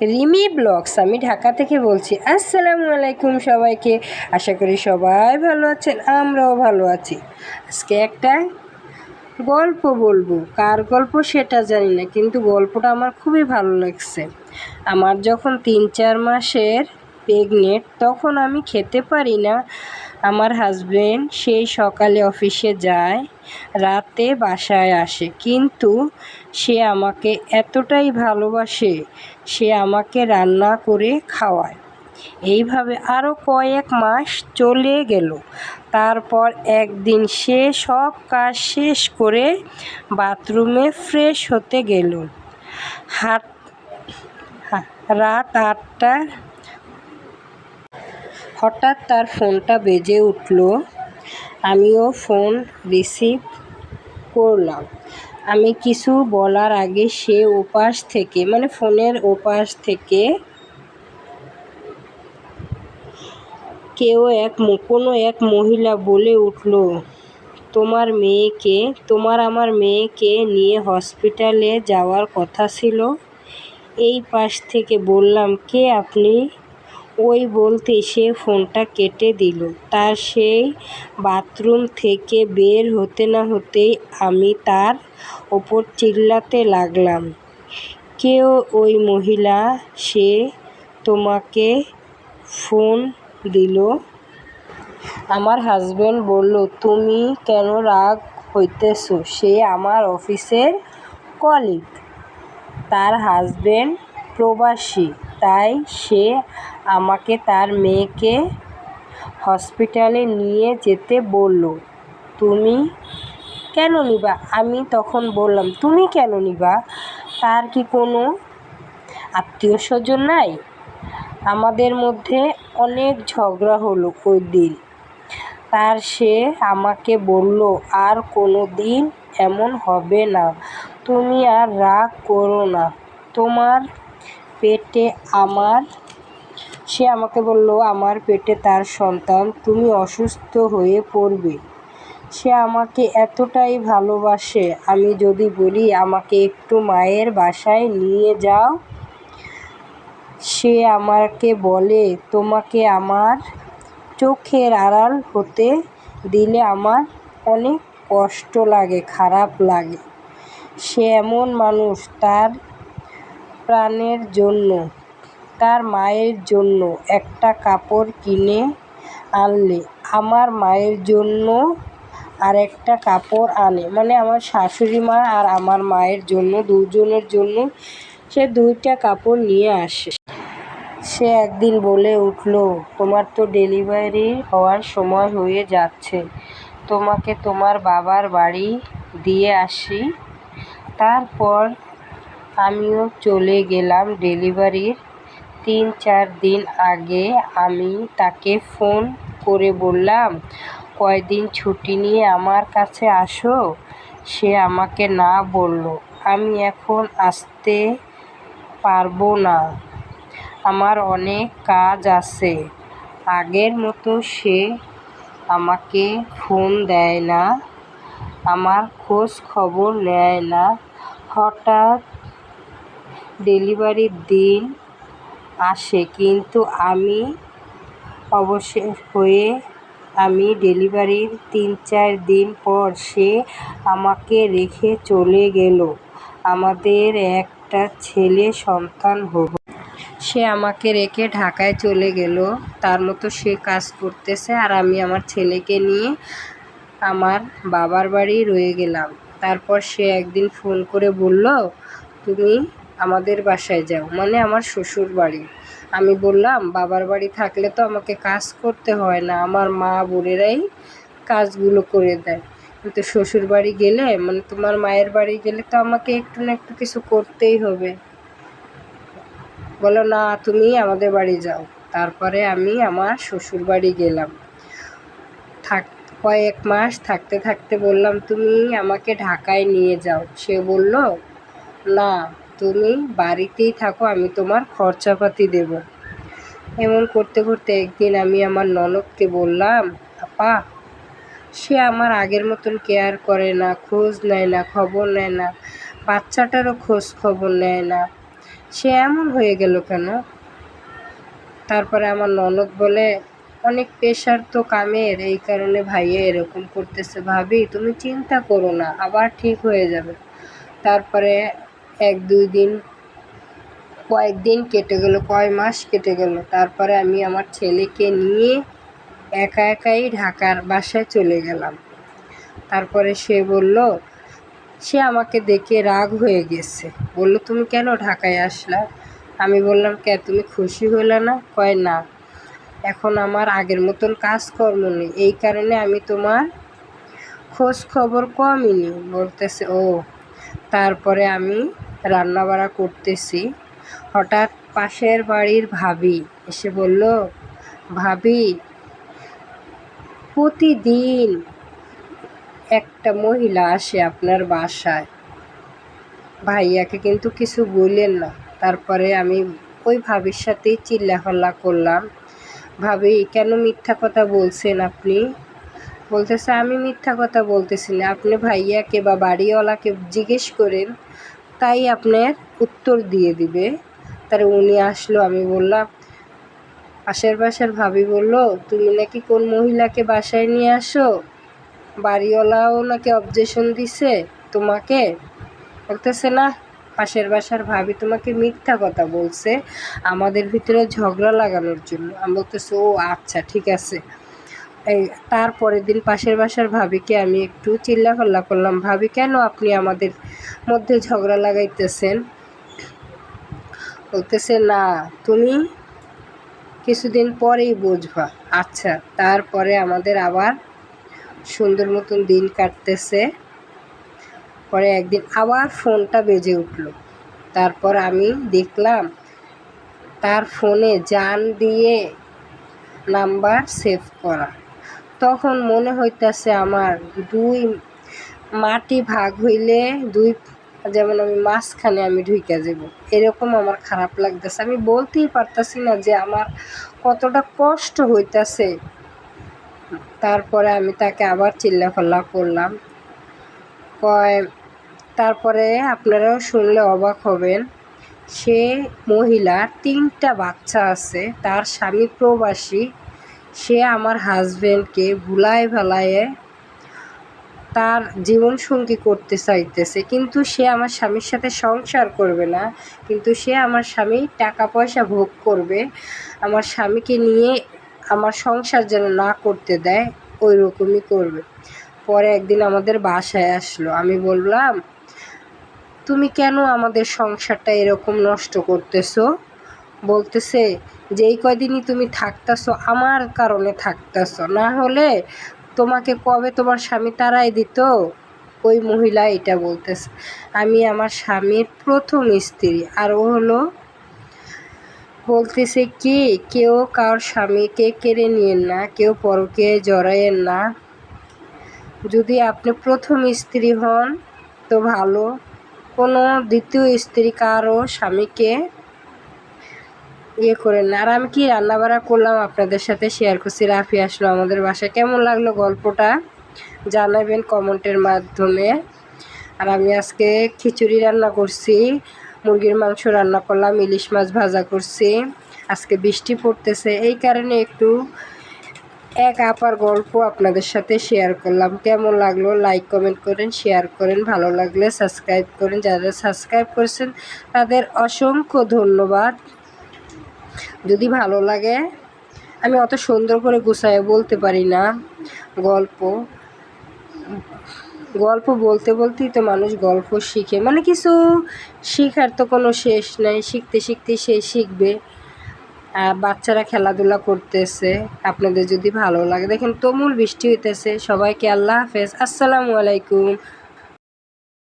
Rimi blogs. আমি ঢাকা থেকে বলছি, আসসালামু আলাইকুম সবাইকে। আশা করি সবাই ভালো আছেন, আমরাও ভালো আছি। আজকে একটা গল্প বলব। কার গল্প সেটা জানি না, কিন্তু গল্পটা আমার খুবই ভালো লাগছে। আমার যখন তিন চার মাসের প্রেগনেন্ট তখন আমি খেতে পারি না। আমার হাজবেন্ড সেই সকালে অফিসে যায়, রাতে বাসায় আসে। কিন্তু সে আমাকে এতটাই ভালোবাসে, সে আমাকে রান্না করে খাওয়ায়। এইভাবে আরও কয়েক মাস চলে গেল। তারপর একদিন সে সব কাজ শেষ করে বাথরুমে ফ্রেশ হতে গেল। হাট হা- রাত আটটার হঠাৎ তার ফোনটা বেজে উঠল। আমিও ফোন রিসিভ করলাম। আমি কিছু বলার আগে সে ওপাশ থেকে মানে ফোনের ওপাশ থেকে কেউ এক কোনো এক মহিলা বলে উঠল, তোমার মেয়েকে, তোমার আমার মেয়েকে নিয়ে হসপিটালে যাওয়ার কথা ছিল। এই পাশ থেকে বললাম, কে আপনি ওই বলতে সে ফোনটা কেটে দিল। তার সেই বাথরুম থেকে বের হতে না হতেই আমি তার ওপর চিল্লাতে লাগলাম। কেউ ওই মহিলা, সে তোমাকে ফোন দিল? আমার হাজব্যান্ড বলল, তুমি কেন রাগ হইতেছো? সে আমার অফিসের কলিগ। তার হাজবেন্ড প্রবাসী, তাই সে আমাকে তার মেয়েকে হসপিটালে নিয়ে যেতে বলল। তুমি কেন নিবা? আমি তখন বললাম, তুমি কেন নিবা? তার কি কোনো আত্মীয় স্বজন নাই? আমাদের মধ্যে অনেক ঝগড়া হলো ওই দিন। তার সে আমাকে বলল, আর কোনো দিন এমন হবে না। তুমি আর রাগ করো না। তোমার পেটে আমার, সে আমাকে বলল, আমার পেটে তার সন্তান, তুমি অসুস্থ হয়ে পড়বে। সে আমাকে এতটাই ভালোবাসে, আমি যদি বলি, আমাকে একটু মায়ের বাসায় নিয়ে যাও। সে আমাকে বলে, তোমাকে আমার চোখের আড়াল হতে দিলে আমার অনেক কষ্ট লাগে, খারাপ লাগে। সে এমন মানুষ, তার প্রাণের জন্য, তার মায়ের জন্য একটা কাপড় কিনে আনলে, আমার মায়ের জন্য আর একটা কাপড় আনে। মানে আমার শাশুড়ি মা আর আমার মায়ের জন্য, দুজনের জন্য সে দুইটা কাপড় নিয়ে আসে। সে একদিন বলে উঠল, তোমার তো ডেলিভারি হওয়ার সময় হয়ে যাচ্ছে, তোমাকে তোমার বাবার বাড়ি দিয়ে আসি। তারপর আমিও চলে গেলাম ডেলিভারির। তিন চার দিন আগে আমি তাকে ফোন করে বললাম, কয়দিন ছুটি নিয়ে আমার কাছে আসো? সে আমাকে না বলল। আমি এখন আসতে পারব না। আমার অনেক কাজ আছে। আগের মতো সে আমাকে ফোন দেয় না। আমার খোঁজ খবর নেয় না। হঠাৎ ডেলিভারির দিন আসে, কিন্তু আমি অবশেষ হয়ে আমি ডেলিভারির তিন চার দিন পর সে আমাকে রেখে চলে গেল। আমাদের একটা ছেলে সন্তান হলো। সে আমাকে রেখে ঢাকায় চলে গেল। তার মতো সে কাজ করতেছে আর আমি আমার ছেলেকে নিয়ে আমার বাবার বাড়ি রয়ে গেলাম। তারপর সে একদিন ফোন করে বলল, তুমি আমাদের বাসায় যাও। মানে আমার শ্বশুর বাড়ি। আমি বললাম, বাবার বাড়ি থাকলে তো আমাকে কাজ করতে হয় না। আমার মা বোনেরাই কাজগুলো করে দেয়। কিন্তু শ্বশুর বাড়ি গেলে মানে তোমার মায়ের বাড়ি গেলে তো আমাকে একটু না একটু কিছু করতেই হবে। বলো, না, তুমি আমাদের বাড়ি যাও। তারপরে আমি আমার শ্বশুর বাড়ি গেলাম। থাক, কয়েক মাস থাকতে থাকতে বললাম, তুমি আমাকে ঢাকায় নিয়ে যাও। সে বলল, না। তুমি বাড়িতেই থাকো, আমি তোমার খরচাপাতি দেব। এমন করতে করতে একদিন আমি আমার ননদকে বললাম, আপা, সে আমার আগের মতন কেয়ার করে না, খোঁজ নেয় না, খবর নেয় না, বাচ্চাটারও খোঁজ খবর নেয় না। সে এমন হয়ে গেল কেন? তারপরে আমার ননদ বলে, অনেক প্রেশার তো কামের, এই কারণে ভাইয়া এরকম করতেছে, ভাবি, তুমি চিন্তা করো না, আবার ঠিক হয়ে যাবে। তারপরে এক, দুই দিন, কয়েকদিন কেটে গেল, কয় মাস কেটে গেল। তারপরে আমি আমার ছেলেকে নিয়ে একা একাই ঢাকার বাসায় চলে গেলাম। তারপরে সে বলল, সে আমাকে দেখে রাগ হয়ে গেছে। বলল, তুমি কেন ঢাকায় আসলা? আমি বললাম, কে, তুমি খুশি হলে না? কয়, না, এখন আমার আগের মতন কাজকর্ম নেই। এই কারণে আমি তোমার খোঁজ খবর কমই নি বলতেছে, ও। তারপরে আমি রান্নাবাড়া করতেছি। হঠাৎ পাশের বাড়ির ভাবি এসে বলল, ভাবি, প্রতিদিন একটা মহিলা আসে আপনার বাসায়। ভাইয়াকে কিন্তু কিছু বললেন না। তারপরে আমি ওই ভাবির সাথেই চিল্লাহল্লা করলাম। ভাবি, কেন মিথ্যা কথা বলছেন আপনি? বলতেছে, আমি মিথ্যা কথা বলতেছি না। আপনি ভাইয়াকে বা বাড়িওয়ালাকে জিজ্ঞেস করেন। তাই আপনার উত্তর দিয়ে দিবে। তার উনি আসলো, আমি বললাম, পাশের বাসার ভাবি বলল, তুমি নাকি কোন মহিলাকে বাসায় নিয়ে আসো? বাড়িওয়ালাও নাকি অবজেকশন দিছে তোমাকে? বলতেছে, না, পাশের বাসার ভাবি তোমাকে মিথ্যা কথা বলছে আমাদের ভিতরে ঝগড়া লাগানোর জন্য। আমি বলতেছি, ও আচ্ছা ঠিক আছে। এই তারপরের দিন পাশের বাসার ভাবিকে আমি একটু চিল্লা ফাল্লা করলাম, ভাবি, কেন আপনি আমাদের মধ্যে ঝগড়া লাগাইতেছেন? বলতেছে, না, তুমি কিছুদিন পরেই বুঝবা। আচ্ছা তারপরে আমাদের আবার সুন্দর মতন দিন কাটতেছে। পরে একদিন আবার ফোনটা বেজে উঠল। তারপর আমি দেখলাম, তার ফোনে জান দিয়ে নাম্বার সেভ করা। তখন মনে হইতাছে আমার দুই মাটি ভাগ হইলে দুই, যেমন আমি মাঝখানে আমি ঢুকে যাব এরকম আমার খারাপ লাগতেছে। আমি বলতেই পারতাছি না যে আমার কতটা কষ্ট হইতাছে। তারপরে আমি তাকে আবার চিল্লাফাল্লা করলাম। কয়, তারপরে আপনারাও শুনলে অবাক হবেন, সে মহিলার তিনটা বাচ্চা আছে। তার স্বামী প্রবাসী সে আমার হাজব্যান্ডকে ভুলায় ভালায়ে তার জীবনসঙ্গী করতে চাইতেছে। কিন্তু সে আমার স্বামীর সাথে সংসার করবে না। কিন্তু সে আমার স্বামী টাকা পয়সা ভোগ করবে। আমার স্বামীকে নিয়ে আমার সংসার যেন না করতে দেয় ওই রকমই করবে। পরে একদিন আমাদের বাসায় আসলো। আমি বললাম, তুমি কেন আমাদের সংসারটা এরকম নষ্ট করতেছো? বলতেছে যেই কয়দিনই তুমি থাকতেছো, আমার কারণে থাকতেছো। না হলে তোমাকে কবে তোমার স্বামী তারাই দিত? ওই মহিলা এটা বলতেছে। আমি আমার স্বামীর প্রথম স্ত্রী। আর ও হলো বলতেছে কি, কেউ কারোর স্বামীকে কেড়ে নিয়েন না, কেউ পরকে জড়াইয়েন না। যদি আপনি প্রথম স্ত্রী হন, তো ভালো। কোনো দ্বিতীয় স্ত্রী কারও স্বামীকে ইয়ে করেন না। আর আমি কি রান্নাবাড়া করলাম আপনাদের সাথে শেয়ার করছি। রাফি আসলো আমাদের বাসায়। কেমন লাগল গল্পটা? জানাবেন কমেন্টের মাধ্যমে। আর আমি আজকে খিচুড়ি রান্না করছি, মুরগির মাংস রান্না করলাম, ইলিশ মাছ ভাজা করছি। আজকে বৃষ্টি পড়তেছে, এই কারণে একটু এক আপার গল্প আপনাদের সাথে শেয়ার করলাম। কেমন লাগল? লাইক কমেন্ট করেন শেয়ার করেন। ভালো লাগলে সাবস্ক্রাইব করেন। যারা সাবস্ক্রাইব করেছেন, তাদের অসংখ্য ধন্যবাদ। যদি ভালো লাগে, আমি অত সুন্দর করে গুছায় বলতে পারি না। গল্প গল্প বলতে বলতেই তো মানুষ গল্প শিখে। মানে কিছু শেখার তো কোনো শেষ নাই, শিখতে শিখতে সে শিখবে। আর বাচ্চারা খেলাধুলা করতেছে, আপনাদের যদি ভালো লাগে। দেখেন, তুমুল বৃষ্টি হইতেছে। সবাইকে আল্লাহ হাফেজ। আসসালামু আলাইকুম।